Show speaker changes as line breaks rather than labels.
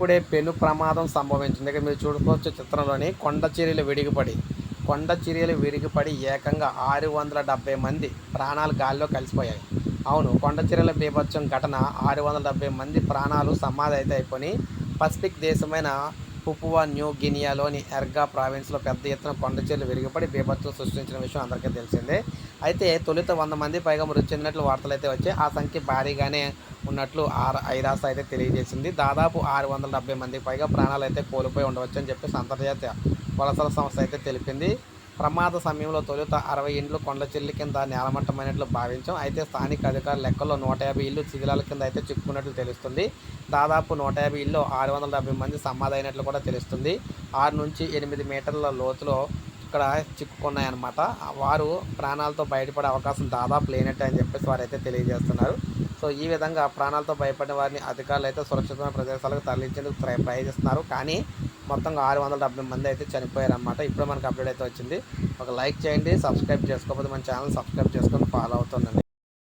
ఇప్పుడే పెను ప్రమాదం సంభవించింది. మీరు చూసుకోవచ్చు చిత్రంలోని కొండ చర్యలు విడిగిపడి కొండ చర్యలు విరిగిపడి ఏకంగా ఆరు వందల డెబ్బై మంది ప్రాణాలు గాల్లో కలిసిపోయాయి. అవును కొండ చర్యల బీభత్సం ఘటన ఆరు వందల డెబ్బై మంది ప్రాణాలు సమాధి అయితే అయిపోయి పసిఫిక్ దేశమైన పుపువా న్యూ గినియాలోని ఎర్గా ప్రావిన్స్లో పెద్ద ఎత్తున కొండ చర్యలు విరిగిపడి బీభత్సం సృష్టించిన విషయం అందరికీ తెలిసిందే. అయితే తొలుత వంద మంది పైగా మృతి చెందినట్లు వార్తలు అయితే వచ్చాయి. ఆ సంఖ్య భారీగానే ఉన్నట్లు ఆర్ ఐరాస అయితే తెలియజేసింది. దాదాపు ఆరు వందల డెబ్బై మందికి పైగా ప్రాణాలు అయితే కోల్పోయి ఉండవచ్చు అని చెప్పేసి అంతర్జాతీయ వలసల సంస్థ అయితే తెలిపింది. ప్రమాద సమయంలో తొలుత అరవై ఇండ్లు కొండ చెల్లి కింద నేలమట్టమైనట్లు భావించాం. అయితే స్థానిక అధికారుల లెక్కల్లో నూట యాభై ఇల్లు శిథిలాల కింద అయితే చిక్కుకున్నట్లు తెలుస్తుంది. దాదాపు నూట యాభై ఇళ్ళు ఆరు వందల డెబ్బై మంది సమాధి అయినట్లు కూడా తెలుస్తుంది. ఆరు నుంచి ఎనిమిది మీటర్ల లోతులో ఇక్కడ చిక్కుకున్నాయన్నమాట. వారు ప్రాణాలతో బయటపడే అవకాశం దాదాపు లేనట్టే అని చెప్పేసి వారైతే తెలియజేస్తున్నారు. సో ఈ విధంగా ప్రాణాలతో భయపడిన వారిని అధికారులు అయితే సురక్షితమైన ప్రదేశాలకు తరలించేందుకు ప్రయ- ప్రయత్నిస్తున్నారు. కానీ మొత్తంగా ఆరు వందల డెబ్బై మంది అయితే చనిపోయారన్నమాట. ఇప్పుడు మనకు అప్డేట్ అయితే వచ్చింది. ఒక లైక్ చేయండి సబ్స్క్రైబ్ చేసుకోకపోతే మన ఛానల్ సబ్స్క్రైబ్ చేసుకొని ఫాలో అవుతుందండి